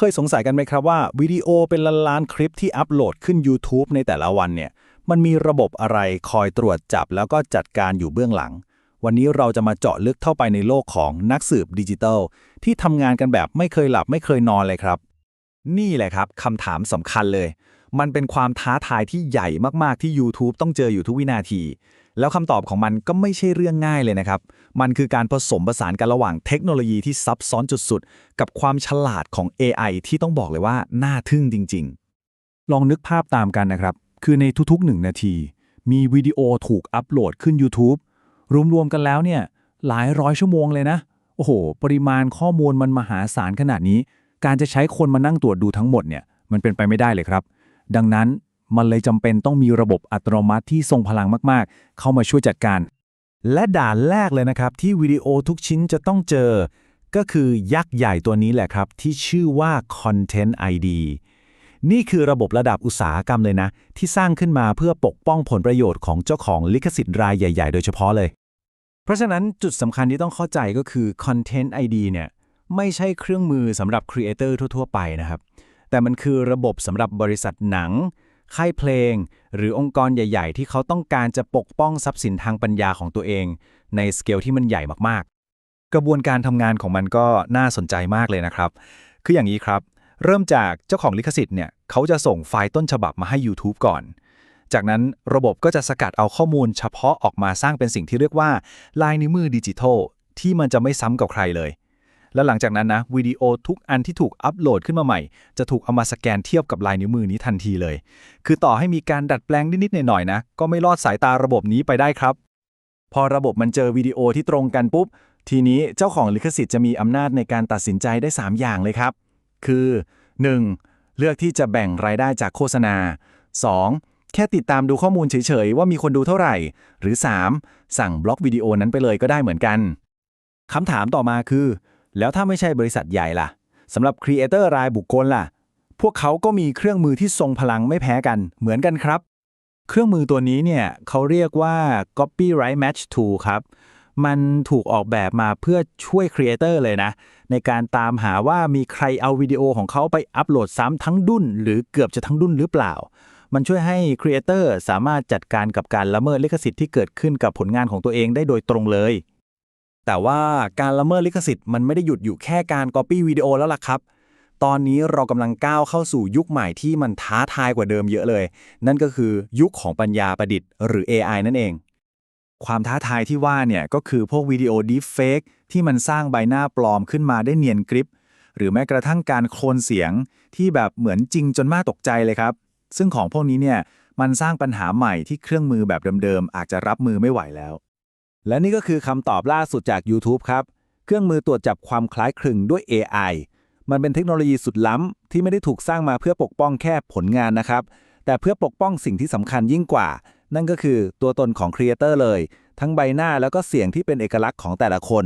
เคยสงสัยกันไหมครับว่าวิดีโอเป็นล้านๆคลิปที่อัปโหลดขึ้น YouTube ในแต่ละวันเนี่ยมันมีระบบอะไรคอยตรวจจับแล้วก็จัดการอยู่เบื้องหลัง วันนี้เราจะมาเจาะลึกเข้าไปในโลกของนักสืบดิจิทัล ที่ทำงานกันแบบไม่เคยหลับไม่เคยนอนเลยครับ นี่แหละครับคำถามสำคัญเลย มันเป็นความท้าทายที่ใหญ่มากๆที่ YouTube ต้องเจออยู่ทุกวินาที แล้วคำตอบของมันก็ไม่ใช่เรื่องง่ายเลยนะครับ มันคือการผสมผสานกันระหว่างเทคโนโลยีที่ซับซ้อนจุดสุดกับความฉลาดของ AI ที่ต้องบอกเลยว่า น่าทึ่งจริง ๆ ลองนึกภาพตามกันนะครับ คือในทุกๆหนึ่งนาที มีวิดีโอถูกอัปโหลดขึ้น YouTube รวมๆ กันแล้วเนี่ยหลายร้อยชั่วโมงเลยนะ โอ้โห ปริมาณข้อมูลมันมหาศาลขนาดนี้ การจะใช้คนมานั่งตรวจดูทั้งหมดเนี่ยมันเป็นไปไม่ได้เลยครับ ดังนั้น มันเลยจำเป็นต้องมีระบบอัตโนมัติที่ทรงพลังมากๆ เข้ามาช่วยจัดการ และด่านแรกเลยนะครับ ที่วิดีโอทุกชิ้นจะต้องเจอ ก็คือยักษ์ใหญ่ตัวนี้แหละครับ ที่ชื่อว่า Content ID นี่คือระบบระดับอุตสาหกรรมเลยนะ ที่สร้างขึ้นมาเพื่อปกป้องผลประโยชน์ของเจ้าของลิขสิทธิ์รายใหญ่ ๆ โดยเฉพาะเลย เพราะฉะนั้นจุดสำคัญที่ต้องเข้าใจก็คือ Content ID เนี่ยไม่ใช่เครื่องมือสำหรับครีเอเตอร์ทั่ว ๆ ไปนะครับ แต่มันคือระบบสำหรับบริษัทหนัง ค่ายเพลง หรือองค์กรใหญ่ ๆ ที่เขาต้องการจะปกป้องทรัพย์สินทางปัญญาของตัวเอง ในสเกลที่มันใหญ่มากๆ กระบวนการทำงานของมันก็น่าสนใจมากเลยนะครับ คืออย่างนี้ครับ เริ่มจากเจ้าของลิขสิทธิ์เนี่ยเขาจะส่งไฟล์ต้นฉบับมาให้ YouTube ก่อน จากนั้นระบบก็จะสกัดเอาข้อมูลเฉพาะออกมาสร้างเป็นสิ่งที่เรียกว่าลายนิ้วมือดิจิทัลที่มันจะไม่ซ้ำกับใครเลย แล้วหลังจากนั้นนะวิดีโอทุกอันที่ถูกอัปโหลดขึ้นมาใหม่ จะถูกเอามาสแกนเทียบกับลายนิ้วมือนี้ทันทีเลย คือต่อให้มีการดัดแปลงนิดๆหน่อยๆนะก็ไม่รอดสายตาระบบนี้ไปได้ครับ พอระบบมันเจอวิดีโอที่ตรงกันปุ๊บ ทีนี้เจ้าของลิขสิทธิ์จะมีอำนาจในการตัดสินใจได้ 3 อย่างเลยครับ คือ 1. เลือกที่จะแบ่งรายได้จากโฆษณา 2. แค่ติดตามดูข้อมูลเฉยๆว่ามีคนดูเท่าไหร่ หรือ 3. สั่งบล็อกวิดีโอนั้นไปเลยก็ได้เหมือนกันคำถามต่อมาคือ แล้วถ้าไม่ใช่บริษัทใหญ่ล่ะสำหรับครีเอเตอร์รายบุคคลล่ะ พวกเขาก็มีเครื่องมือที่ทรงพลังไม่แพ้กันเหมือนกันครับ เครื่องมือตัวนี้เนี่ยเขาเรียกว่า Copyright Match Tool ครับ มันถูกออกแบบมาเพื่อช่วยครีเอเตอร์เลยนะ ในการตามหาว่ามีใครเอาวิดีโอของเขาไปอัปโหลดซ้ำทั้งดุนหรือเกือบจะทั้งดุนหรือเปล่า มันช่วยให้ครีเอเตอร์สามารถจัดการกับการละเมิดลิขสิทธิ์ที่เกิดขึ้นกับผลงานของตัวเองได้โดยตรงเลย แต่ว่าการละเมิดลิขสิทธิ์มันไม่ได้หยุดอยู่แค่การ Copy วิดีโอแล้วล่ะครับตอนนี้เรากำลังก้าวเข้าสู่ยุคใหม่ที่มันท้าทายกว่าเดิมเยอะเลย นั่นก็คือยุคของปัญญาประดิษฐ์หรือ AI นั่นเอง ความท้าทายที่ว่าเนี่ยก็คือพวกวิดีโอ Deepfake ที่มันสร้างใบหน้าปลอมขึ้นมาได้เนียนกริปหรือแม้กระทั่งการโคลนเสียงที่แบบเหมือนจริงจนมากตกใจเลยครับ ซึ่งของพวกนี้เนี่ยมันสร้างปัญหาใหม่ที่เครื่องมือแบบเดิมๆอาจจะรับมือไม่ไหวแล้ว และนี่ก็คือคำตอบล่าสุดจาก YouTube ครับ เครื่องมือตรวจจับความคล้ายคลึงด้วย AI มันเป็นเทคโนโลยีสุดล้ำ ที่ไม่ได้ถูกสร้างมาเพื่อปกป้องแค่ผลงานนะครับ แต่เพื่อปกป้องสิ่งที่สำคัญยิ่งกว่า นั่นก็คือตัวตนของครีเอเตอร์เลย ทั้งใบหน้าแล้วก็เสียงที่เป็นเอกลักษณ์ของแต่ละคน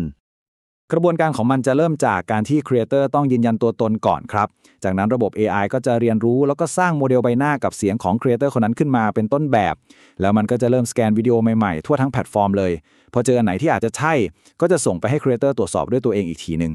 กระบวนการของมันจะเริ่มจากการที่ครีเอเตอร์ต้องยืนยันตัวตนก่อนครับ จากนั้นระบบ AI ก็จะเรียนรู้แล้วก็สร้างโมเดลใบหน้ากับเสียงของครีเอเตอร์คนนั้นขึ้นมาเป็นต้นแบบ แล้วมันก็จะเริ่มสแกนวิดีโอใหม่ๆ ทั่วทั้งแพลตฟอร์มเลย พอเจออันไหนที่อาจจะใช่ ก็จะส่งไปให้ครีเอเตอร์ตรวจสอบด้วยตัวเองอีกทีหนึ่ง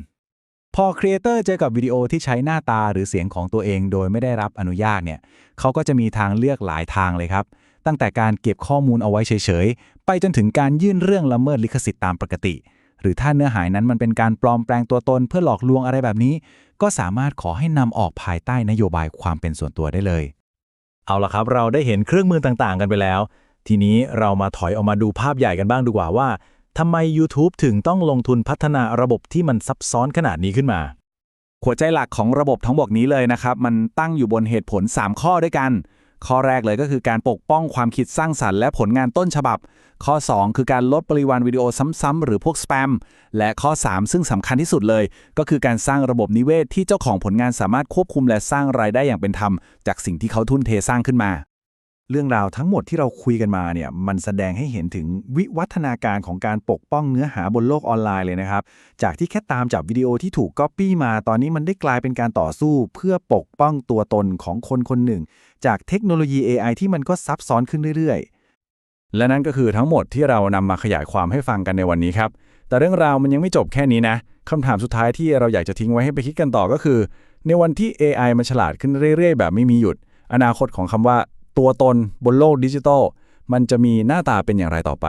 พอครีเอเตอร์เจอกับวิดีโอที่ใช้หน้าตาหรือเสียงของตัวเองโดยไม่ได้รับอนุญาตเนี่ยเขาก็จะมีทางเลือกหลายทางเลยครับ ตั้งแต่การเก็บข้อมูลเอาไว้เฉยๆ ไปจนถึงการยื่นเรื่องละเมิดลิขสิทธิ์ตามปกติ หรือถ้าเนื้อหายนั้นมันเป็นการปลอมแปลงตัวตนเพื่อหลอกลวงอะไรแบบนี้ ก็สามารถขอให้นำออกภายใต้นโยบายความเป็นส่วนตัวได้เลย เอาละครับ เราได้เห็นเครื่องมือต่างๆ กันไปแล้ว ทีนี้เรามาถอยออกมาดูภาพใหญ่กันบ้างดีกว่าว่าทำไม YouTube ถึงต้องลงทุนพัฒนาระบบที่มันซับซ้อนขนาดนี้ขึ้นมาหัวใจหลักของระบบทั้งหมดนี้เลยนะครับ มันตั้งอยู่บนเหตุผล 3 ข้อด้วยกัน ข้อแรกเลยก็คือการปกป้องความคิดสร้างสรรค์และผลงานต้นฉบับ ข้อ 2 คือการลดปริมาณวิดีโอซ้ำๆหรือพวกสแปม และข้อ 3 ซึ่งสำคัญที่สุดเลย ก็คือการสร้างระบบนิเวศที่เจ้าของผลงานสามารถควบคุมและสร้างรายได้อย่างเป็นธรรม จากสิ่งที่เขาทุ่นเทสร้างขึ้นมา เรื่องราวทั้งหมดที่เราคุยกันมาเนี่ยมันแสดงให้เห็นถึงวิวัฒนาการของการปกป้องเนื้อหาบนโลกออนไลน์เลยนะครับ จากที่แค่ตามจับวิดีโอที่ถูกก๊อปปี้มา ตอนนี้มันได้กลายเป็นการต่อสู้ เพื่อปกป้องตัวตนของคนคนหนึ่ง จากเทคโนโลยี AI ที่มันก็ซับซ้อนขึ้นเรื่อยๆ และนั่นก็คือทั้งหมดที่เรานำมาขยายความให้ฟังกันในวันนี้ครับ แต่เรื่องราวมันยังไม่จบแค่นี้นะคำถามสุดท้ายที่เราอยากจะทิ้งไว้ให้ไปคิดกันต่อก็คือ ในวันที่ AI มันฉลาดขึ้นเรื่อย ๆ แบบไม่มีหยุด อนาคตของคำว่า ตัวตนบนโลกดิจิทัลมันจะมีหน้าตาเป็นอย่างไรต่อไป